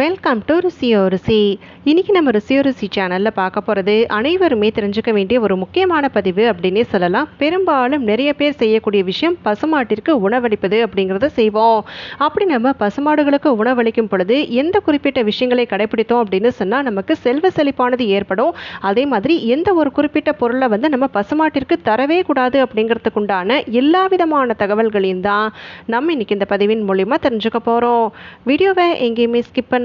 Welcome to ருசியோ ருசி இன்றைக்கி நம்ம ருசியோ ருசி சேனலில் பார்க்க போகிறது அனைவருமே தெரிஞ்சுக்க வேண்டிய ஒரு முக்கியமான பதிவு அப்படின்னே சொல்லலாம். பெரும்பாலும் நிறைய பேர் செய்யக்கூடிய விஷயம் பசுமாட்டிற்கு உணவளிப்பது அப்படிங்கிறத செய்வோம். அப்படி நம்ம பசுமாடுகளுக்கு உணவளிக்கும் பொழுது எந்த குறிப்பிட்ட விஷயங்களை கடைபிடித்தோம் அப்படின்னு சொன்னால் நமக்கு செல்வ செழிப்பானது ஏற்படும். அதே மாதிரி எந்த ஒரு குறிப்பிட்ட பொருளை வந்து நம்ம பசுமாட்டிற்கு தரவே கூடாது அப்படிங்கிறதுக்கு உண்டான எல்லா விதமான தகவல்களையும் தான் நம்ம இன்னைக்கு இந்த பதிவின் மூலிமா தெரிஞ்சுக்க போகிறோம் வீடியோவை எங்கேயுமே ஸ்கிப்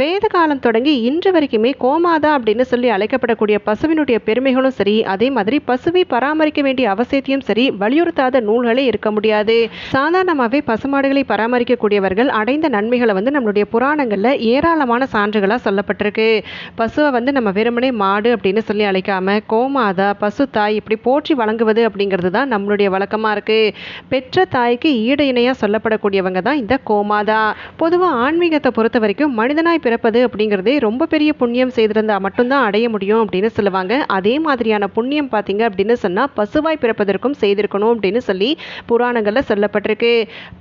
வேத காலம் தொடங்கி இன்று வரைக்குமே கோமாதா அப்படின்னு சொல்லி அழைக்கப்படக்கூடிய பசுவினுடைய பெருமைகளும் சரி அதே மாதிரி பசுவை பராமரிக்க வேண்டிய அவசியத்தையும் சரி வலியுறுத்தாத நூல்களே இருக்க முடியாது. சாதாரணமாகவே பசுமாடுகளை பராமரிக்கக்கூடியவர்கள் அடைந்த நன்மைகளை வந்து நம்மளுடைய புராணங்களில் ஏராளமான சான்றுகளாக சொல்லப்பட்டிருக்கு. பசுவை வந்து நம்ம வெறுமனே மாடு அப்படின்னு சொல்லி அழைக்காம கோமாதா பசு தாய் இப்படி போற்றி வழங்குவது அப்படிங்கிறது தான் நம்மளுடைய வழக்கமாக இருக்குது பெற்ற தாய்க்கு ஈடு இணையாக சொல்லப்படக்கூடியவங்க தான் இந்த கோமாதா. பொதுவாக ஆன்மீகத்தை பொறுத்த வரைக்கும் மனிதனாய் பிறப்பது அப்படிங்கிறதே ரொம்ப பெரிய புண்ணியம் செய்திருந்தால் மட்டும்தான் அடைய முடியும் அப்படின்னு சொல்லுவாங்க. அதே மாதிரியான புண்ணியம் பார்த்தீங்க அப்படின்னு சொன்னால் பசுவாய் பிறப்பதற்கும் செய்திருக்கணும் அப்படின்னு சொல்லி புராணங்களில் சொல்லப்பட்டிருக்கு.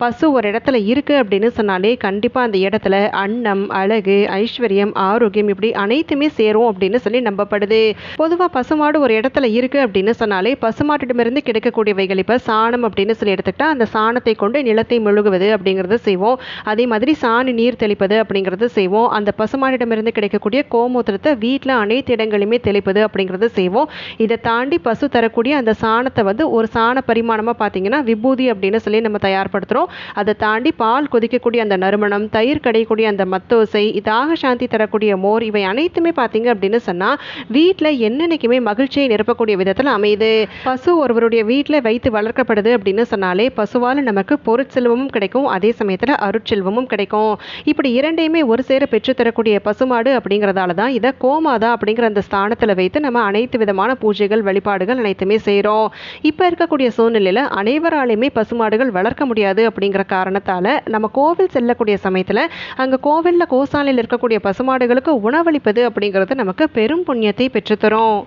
பசு ஒரு இடத்துல இருக்குது அப்படின்னு சொன்னாலே கண்டிப்பாக அந்த இடத்துல அன்னம் அழகு ஐஸ்வர்யம் ஆரோக்கியம் இப்படி அனைத்துமே சேரும் அப்படின்னு சொல்லி நம்பப்படுது. பொதுவாக பசுமாடு ஒரு இடத்துல இருக்குது அப்படின்னு சொன்னாலே பசுமாட்டிடமிருந்து கிடைக்கக்கூடியவைகள் இப்போ சாணம் அப்படின்னு சொல்லி எடுத்துக்கிட்டால் அந்த சாணத்தை கொண்டு நிலத்தை முழுகுவது அப்படிங்கிறத செய்வோம். அதே மாதிரி சாணி நீர் தெளிப்பது அப்படிங்கிறத செய்வோம். அந்த பசுமாடிடமிருந்து கிடைக்கக்கூடிய கோமூத்திரத்தை வீட்டில் அனைத்து இடங்களிலுமே தெளிப்பது அப்படிங்கிறத செய்வோம். இதை தாண்டி பசு தரக்கூடிய அந்த சாணத்தை வந்து ஒரு சாண பரிமாணமாக பார்த்தீங்கன்னா விபூதி அப்படின்னு சொல்லி நம்ம தயார்படுத்துகிறோம் அதை தாண்டி பால் கொதிக்கக்கூடிய அந்த நறுமணம் தயிர் கிடைக்கக்கூடிய அந்த மத்தோசை தாக சாந்தி தரக்கூடிய மோர் இவை அனைத்துமே பார்த்தீங்க அப்படின்னு சொன்னால் வீட்டில் என்னென்னைக்குமே மகிழ்ச்சியை நிரப்பக்கூடிய விதத்தில் அமையுது. பசு ஒருவருடைய வீட்டில் வைத்து வளர்க்கப்படுது அப்படின்னு சொன்னாலே பசுவால் நமக்கு பொருட்செல்வமும் கிடைக்கும். அதே சமயத்தில் அருட்செல்வமும் கிடைக்கும். இப்படி இரண்டையுமே ஒரு சேர பெற்றுத்தரக்கூடிய பசுமாடு அப்படிங்கிறதால தான் இதை கோமாதா அப்படிங்கிற அந்த ஸ்தானத்தில் வைத்து நம்ம அனைத்து விதமான பூஜைகள் வழிபாடுகள் அனைத்துமே செய்கிறோம் இப்போ இருக்கக்கூடிய சூழ்நிலையில் அனைவராலையுமே பசுமாடுகள் வளர்க்க முடியாது அப்படிங்கிற காரணத்தால் நம்ம கோவில் செல்லக்கூடிய சமயத்தில் அங்கே கோவிலில் கோசாலையில் இருக்கக்கூடிய பசுமாடுகளுக்கு உணவளிப்பது அப்படிங்கிறது நமக்கு பெரும் புண்ணியத்தை பெற்றுத்தரும்.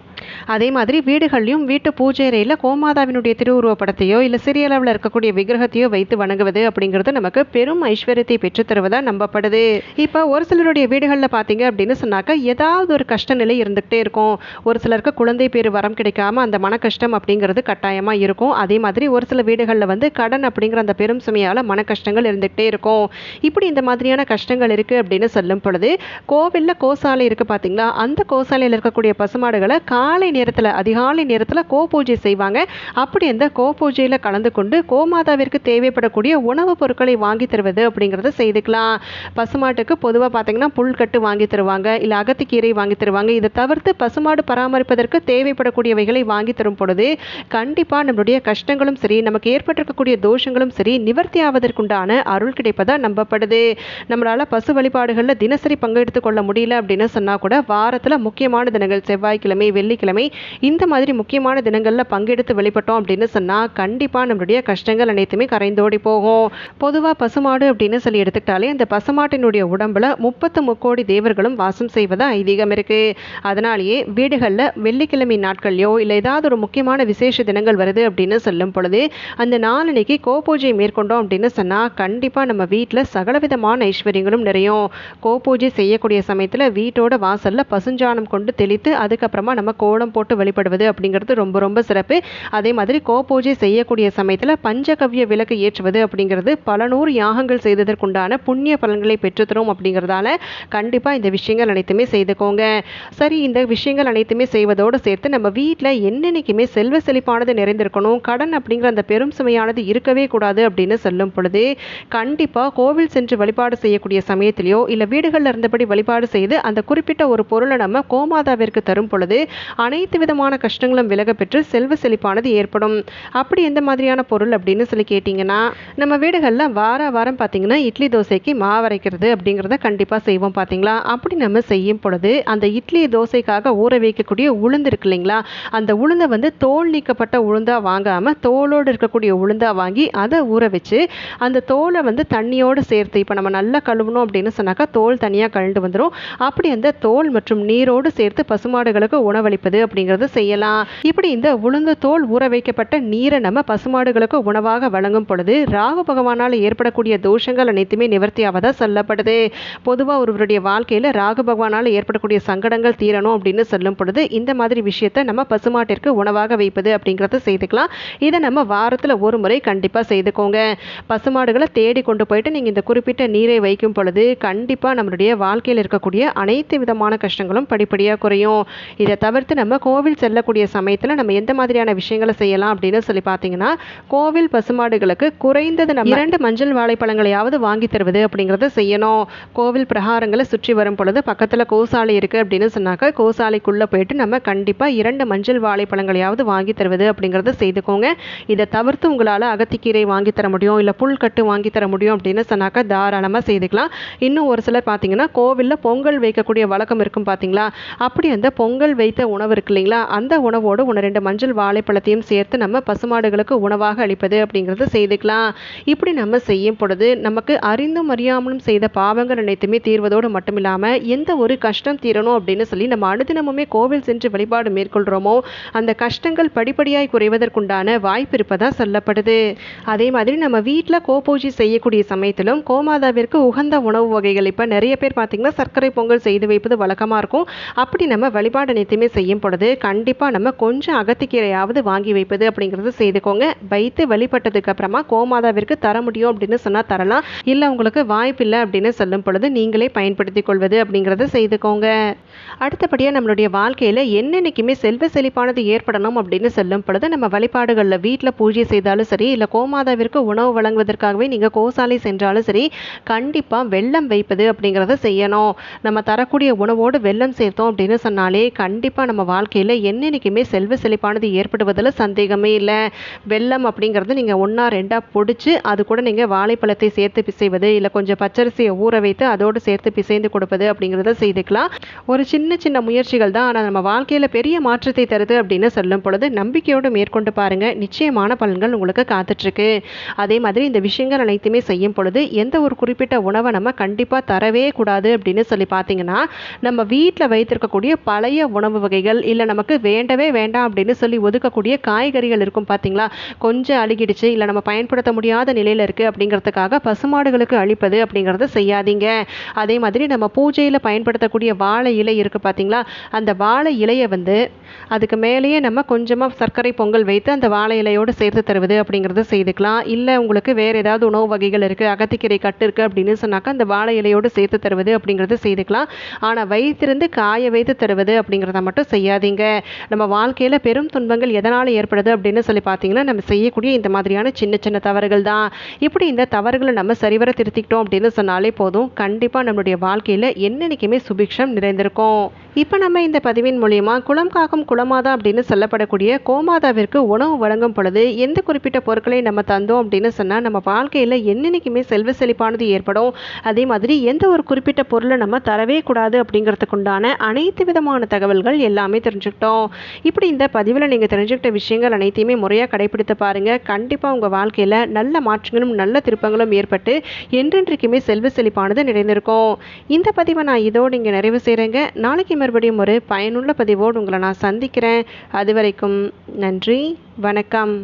அதே மாதிரி வீடுகள்லையும் வீட்டு பூஜை அறையில் கோமாதாவினுடைய திருவுருவப்படத்தையோ இல்லை சிறிய அளவில் இருக்கக்கூடிய விக்கிரகத்தையோ வைத்து வணங்குவது அப்படிங்கிறது நமக்கு பெரும் ஐஸ்வர்யத்தை பெற்றுத்தருவதாக நம்பப்படுது. இப்போ ஒரு சிலருடைய வீடுகளில் பார்த்தீங்க அப்படின்னு சொன்னாக்கா ஏதாவது ஒரு கஷ்ட நிலை இருந்துகிட்டே இருக்கும். ஒரு சிலருக்கு குழந்தை பேர் வரம் கிடைக்காம அந்த மன கஷ்டம் அப்படிங்கிறது கட்டாயமாக இருக்கும். அதே மாதிரி ஒரு சில வீடுகளில் வந்து கடன் அப்படிங்கிற அந்த பெரும் சுமையால் மன கஷ்டங்கள் இருந்துகிட்டே இருக்கும். இப்படி இந்த மாதிரியான கஷ்டங்கள் இருக்குது அப்படின்னு சொல்லும் பொழுது கோவிலில் கோசாலை இருக்குது பார்த்தீங்களா அந்த கோசாலையில் இருக்கக்கூடிய பசுமாடுகளை காலை நேரத்தில் அதிகாலை நேரத்தில் கோ பூஜை செய்வாங்க. அப்படி அந்த கோ பூஜையில் கலந்து கொண்டு கோமாதாவிற்கு தேவைப்படக்கூடிய உணவுப் பொருட்களை வாங்கி தருவது அப்படிங்கிறத செய்துக்கலாம். பசுமாட்டுக்கு பொதுவாக பார்த்தீங்கன்னா புல்கட்டு வாங்கி தருவாங்க. இல்லை அகத்திக்கீரை வாங்கி தருவாங்க. இதை தவிர்த்து பசுமாடு பராமரிப்பதற்கு தேவைப்படக்கூடியவைகளை வாங்கி தரும் பொழுது கண்டிப்பாக நம்மளுடைய கஷ்டங்களும் சரி நமக்கு ஏற்பட்டிருக்கக்கூடிய தோஷங்களும் சரி நிவர்த்தி ஆவதற்குண்டான அருள் கிடைப்பதாக நம்பப்படுது. நம்மளால் பசு வழிபாடுகளில் தினசரி பங்கெடுத்து கொள்ள முடியல அப்படின்னு சொன்னால் கூட வாரத்தில் முக்கியமான தினங்கள் செவ்வாய்க்கிழமை வெள்ளிக்கிழமை இந்த மாதிரி முக்கியமான தினங்களில் பங்கெடுத்து வெளிப்பட்டோம் அப்படின்னு சொன்னால் கண்டிப்பாக நம்மளுடைய கஷ்டங்கள் அனைத்துமே கரைந்தோடி போகும். பொதுவாக பசுமாடு அப்படின்னு சொல்லி எடுத்துக்கிட்டாலே அந்த பசுமாட்டினுடைய உடம்புல முப்பத்து முக்கோடி தேவர்களும் வாசம் செய்வது ஐதீகம் இருக்குது அதனாலேயே வீடுகளில் வெள்ளிக்கிழமை நாட்கள்லையோ இல்லை ஏதாவது ஒரு முக்கியமான விசேஷ தினங்கள் வருது அப்படின்னு சொல்லும் பொழுது அந்த நாளன்னைக்கு கோபூஜை மேற்கொண்டோம் அப்படின்னு சொன்னால் கண்டிப்பாக நம்ம வீட்டில் சகலவிதமான ஐஸ்வர்யங்களும் நிறையும். கோபூஜை செய்யக்கூடிய சமயத்தில் வீட்டோட வாசலில் பசுஞ்சாணம் கொண்டு தெளித்து அதுக்கப்புறமா நம்ம கோலம் போட்டு வழிபடுவது அப்படிங்கிறது ரொம்ப ரொம்ப சிறப்பு. அதே மாதிரி கோபூஜை செய்யக்கூடிய சமயத்தில் பஞ்சகவ்ய விளக்கு ஏற்றுவது அப்படிங்கிறது பல நூறு யாகங்கள் செய்ததற்குண்டான புண்ணிய பலன்களை பெற்றுத்தரும் அப்படிங்கிறதால கண்டிப்பாக இந்த விஷயங்கள் அனைத்துமே செய்துக்கோங்க. சரி இந்த விஷயங்கள் அனைத்துமே செய்வதோடு சேர்த்து நம்ம வீட்டில் என்னென்னைக்குமே செல்வ செழிப்பானது நிறைந்திருக்கணும் கடன் அப்படிங்கிற அந்த பெரும் சுமையானது இருக்கவே கூடாது அப்படின்னு சொல்லும் பொழுது கண்டிப்பாக கோவில் சென்று வழிபாடு செய்யக்கூடிய சமயத்திலையோ இல்லை வீடுகளில் இருந்தபடி வழிபாடு செய்து அந்த குறிப்பிட்ட ஒரு பொருளை நம்ம கோமாதாவிற்கு தரும் பொழுது அனைத்து விதமான கஷ்டங்களும் விலக பெற்று செல்வ செழிப்பானது ஏற்படும். அப்படி எந்த மாதிரியான பொருள் அப்படின்னு சொல்லி கேட்டிங்கன்னா நம்ம வீடுகளில் வார வாரம் பார்த்தீங்கன்னா இட்லி தோசைக்கு மாவு அரைக்கிறது அப்படிங்கிறத கண்டிப்பாக செய்வோம் பார்த்தீங்களா அப்படி நம்ம செய்யும் பொழுது அந்த இட்லி தோசைக்காக ஊற வைக்கக்கூடிய உளுந்து இருக்கு இல்லைங்களா? அந்த உளுந்தை வந்து தோல் நீக்கப்பட்ட உளுந்தாக வாங்காமல் தோலோடு இருக்கக்கூடிய உளுந்தாக வாங்கி அதை ஊற வச்சு அந்த தோலை வந்து தண்ணியோடு சேர்த்து இப்போ நம்ம நல்லா கழுவணும் அப்படின்னு சொன்னாக்கா தோல் தனியாக கழண்டு வந்துடும் அப்படி அந்த தோல் மற்றும் நீரோடு சேர்த்து பசுமாடுகளுக்கு உணவளிப்பது கூடாது அப்படிங்கிறது செய்யலாம். இப்படி இந்த உளுந்து தோல் ஊற வைக்கப்பட்ட நீரை நம்ம பசுமாடுகளுக்கு உணவாக வழங்கும் பொழுது ராகு பகவானால் ஏற்படக்கூடிய தோஷங்கள் அனைத்துமே நிவர்த்தி நிவர்த்தியாவதாக சொல்லப்படுது. பொதுவாக ஒருவருடைய வாழ்க்கையில் ராகு பகவானால் ஏற்படக்கூடிய சங்கடங்கள் தீரணும் அப்படின்னு சொல்லும் பொழுது இந்த மாதிரி விஷயத்தை நம்ம பசுமாட்டிற்கு உணவாக வைப்பது அப்படிங்கிறத செய்துக்கலாம். இதை நம்ம வாரத்தில் ஒரு முறை கண்டிப்பாக செய்துக்கோங்க. பசுமாடுகளை தேடி கொண்டு போயிட்டு நீங்கள் இந்த குறிப்பிட்ட நீரை வைக்கும் பொழுது கண்டிப்பாக நம்மளுடைய வாழ்க்கையில் இருக்கக்கூடிய அனைத்து விதமான கஷ்டங்களும் படிப்படியாக குறையும். இதை தவிர்த்து நம்ம கோவில் செல்லக்கூடிய சமயத்தில் நம்ம எந்த மாதிரியான விஷயங்களை செய்யலாம் அப்படின்னு சொல்லி பார்த்தீங்கன்னா கோவில் பசுமாடுகளுக்கு குறைந்தது நம்ம இரண்டு மஞ்சள் வாழைப்பழங்களையாவது வாங்கி தருவது அப்படிங்கிறத செய்யணும். கோவில் பிரகாரங்களை சுற்றி வரும் பொழுது பக்கத்தில் கோசாலை இருக்குது அப்படின்னு சொன்னாக்க கோசாலைக்குள்ளே போயிட்டு நம்ம கண்டிப்பாக இரண்டு மஞ்சள் வாழைப்பழங்களையாவது வாங்கி தருவது அப்படிங்கிறத செய்துக்கோங்க. இதை தவிர்த்து உங்களால் அகத்திக்கீரை வாங்கி தர முடியும் இல்லை புல்கட்டு வாங்கி தர முடியும் அப்படின்னு சொன்னாக்கா தாராளமாக செய்துக்கலாம். இன்னும் ஒரு சிலர் பார்த்தீங்கன்னா கோவிலில் பொங்கல் வைக்கக்கூடிய வழக்கம் இருக்கும் பார்த்தீங்களா அப்படி அந்த பொங்கல் வைத்த உணவு இருக்கு இல்லைங்களா? அந்த உணவோடு ஒன்று ரெண்டு மஞ்சள் வாழைப்பழத்தையும் சேர்த்து நம்ம பசுமாடுகளுக்கு உணவாக அளிப்பது அப்படிங்கிறத செய்துக்கலாம். இப்படி நம்ம செய்யும் பொழுது நமக்கு அறிந்தும் அறியாமலும் செய்த பாவங்கள் அனைத்துமே தீர்வதோடு மட்டும் இல்லாமல் எந்த ஒரு கஷ்டம் தீரணும் அப்படின்னு சொல்லி நம்ம அனுதினமுமே கோவில் சென்று வழிபாடு மேற்கொள்கிறோமோ அந்த கஷ்டங்கள் படிப்படியாய் குறைவதற்குண்டான வாய்ப்பு இருப்பதாக சொல்லப்படுது. அதே மாதிரி நம்ம வீட்டில் கோபூஜை செய்யக்கூடிய சமயத்திலும் கோமாதாவிற்கு உகந்த உணவு வகைகள். இப்போ நிறைய பேர் பார்த்தீங்கன்னா சர்க்கரை பொங்கல் செய்து வைப்பது வழக்கமாக இருக்கும். அப்படி நம்ம வழிபாடு அனைத்துமே செய்யும் பொழுது கண்டிப்பாக நம்ம கொஞ்சம் அகத்திக்கீரையாவது வாங்கி வைப்பது அப்படிங்கிறது செய்துக்கோங்க. வைத்து வழிபட்டதுக்கு அப்புறமா கோமாதாவிற்கு தர முடியும் அப்படின்னு சொன்னால் தரலாம். இல்லை உங்களுக்கு வாய்ப்பு இல்லை அப்படின்னு சொல்லும் பொழுது நீங்களே பயன்படுத்தி கொள்வது அப்படிங்கிறத செய்துக்கோங்க. அடுத்தபடியாக நம்மளுடைய வாழ்க்கையில் என்னென்னைக்குமே செல்வ செழிப்பானது ஏற்படணும் அப்படின்னு சொல்லும் பொழுது நம்ம வழிபாடுகளில் வீட்டில் பூஜை செய்தாலும் சரி இல்லை கோமாதாவிற்கு உணவு வழங்குவதற்காகவே நீங்கள் கோசாலை சென்றாலும் சரி கண்டிப்பாக வெள்ளம் வைப்பது அப்படிங்கிறத செய்யணும். நம்ம தரக்கூடிய உணவோடு வெள்ளம் சேர்த்தோம் அப்படின்னு சொன்னாலே கண்டிப்பாக நம்ம வாழ்க்கையில் என்னென்னைக்குமே செல்வ செழிப்பானது ஏற்படுவதில் சந்தேகமே இல்லை. வெள்ளம் அப்படிங்கிறது நீங்கள் ஒன்றா ரெண்டாக பொடிச்சு அது கூட நீங்கள் வாழைப்பழத்தை சேர்த்து பிசைவது இல்லை கொஞ்சம் பச்சரிசியை ஊற வைத்து அதோடு சேர்த்து பிசைந்து கொடுப்பது அப்படிங்கிறத செய்துக்கலாம். ஒரு சின்ன சின்ன முயற்சிகள் தான். ஆனால் நம்ம வாழ்க்கையில் பெரிய மாற்றத்தை தருது அப்படின்னு சொல்லும் பொழுது நம்பிக்கையோடு மேற்கொண்டு பாருங்கள் நிச்சயமான பலன்கள் உங்களுக்கு காத்துட்ருக்கு. அதே மாதிரி இந்த விஷயங்கள் அனைத்துமே செய்யும் பொழுது எந்த ஒரு குறிப்பிட்ட உணவை நம்ம கண்டிப்பாக தரவே கூடாது அப்படின்னு சொல்லி பார்த்தீங்கன்னா நம்ம வீட்டில் வைத்திருக்கக்கூடிய பழைய உணவு வகைகள் இல்லை நமக்கு வேண்டவே வேண்டாம் அப்படின்னு சொல்லி ஒதுக்கக்கூடிய காய்கறிகள் இருக்கும் பார்த்தீங்களா கொஞ்சம் அழுகிடுச்சு இல்லை நம்ம பயன்படுத்த முடியாத நிலையில் இருக்குது அப்படிங்கிறதுக்காக பசுமாடுகளுக்கு அழிப்பது அப்படிங்கிறத செய்யாதீங்க. அதே மாதிரி நம்ம பூஜையில் பயன்படுத்தக்கூடிய வாழை இலை இருக்குது பார்த்தீங்களா அந்த வாழை இலையை வந்து அதுக்கு மேலேயே நம்ம கொஞ்சமாக சர்க்கரை பொங்கல் வைத்து அந்த வாழை இலையோடு சேர்த்து தருவது அப்படிங்கிறத செய்துக்கலாம். இல்லை உங்களுக்கு வேறு ஏதாவது உணவு வகைகள் இருக்குது அகத்திக்கீரை கட்டு இருக்குது அப்படின்னு சொன்னாக்கா அந்த வாழை இலையோடு சேர்த்து தருவது அப்படிங்கிறத செய்துக்கலாம். ஆனால் வைத்திருந்து காய வைத்து தருவது அப்படிங்கிறத மட்டும் செய்யாது செய்யாதீங்க. நம்ம வாழ்க்கையில் பெரும் துன்பங்கள் எதனால் ஏற்படுது அப்படின்னு சொல்லி பார்த்தீங்கன்னா நம்ம செய்யக்கூடிய இந்த மாதிரியான சின்ன சின்ன தவறுகள் தான். இப்படி இந்த தவறுகளை நம்ம சரிவர திருத்திக்கிட்டோம் அப்படின்னு சொன்னாலே போதும். கண்டிப்பாக நம்மளுடைய வாழ்க்கையில் என்னென்னைக்குமே சுபிக்ஷம் நிறைந்திருக்கும். இப்போ நம்ம இந்த பதிவின் மூலியமாக குளம் காக்கும் குளமாதா அப்படின்னு சொல்லப்படக்கூடிய கோமாதாவிற்கு உணவு வழங்கும் பொழுது எந்த குறிப்பிட்ட பொருட்களை நம்ம தந்தோம் அப்படின்னு சொன்னால் நம்ம வாழ்க்கையில் என்னென்னைக்குமே செல்வ செழிப்பானது ஏற்படும். அதே மாதிரி எந்த ஒரு குறிப்பிட்ட பொருளை நம்ம தரவே கூடாது அப்படிங்கிறதுக்குண்டான அனைத்து விதமான தகவல்கள் எல்லாமே எல்லாமே தெரிஞ்சுக்கிட்டோம். இப்படி இந்த பதிவில் நீங்கள் தெரிஞ்சுக்கிட்ட விஷயங்கள் அனைத்தையுமே முறையாக கடைபிடித்து பாருங்கள் கண்டிப்பாக உங்கள் வாழ்க்கையில் நல்ல மாற்றங்களும் நல்ல திருப்பங்களும் ஏற்பட்டு என்றென்றைக்குமே செல்வ செழிப்பானது நிறைந்திருக்கும். இந்த பதிவை நான் இதோடு இங்கே நிறைவு செய்கிறேங்க நாளைக்கு மறுபடியும் ஒரு பயனுள்ள பதிவோடு உங்களை நான் சந்திக்கிறேன். அது வரைக்கும் நன்றி வணக்கம்.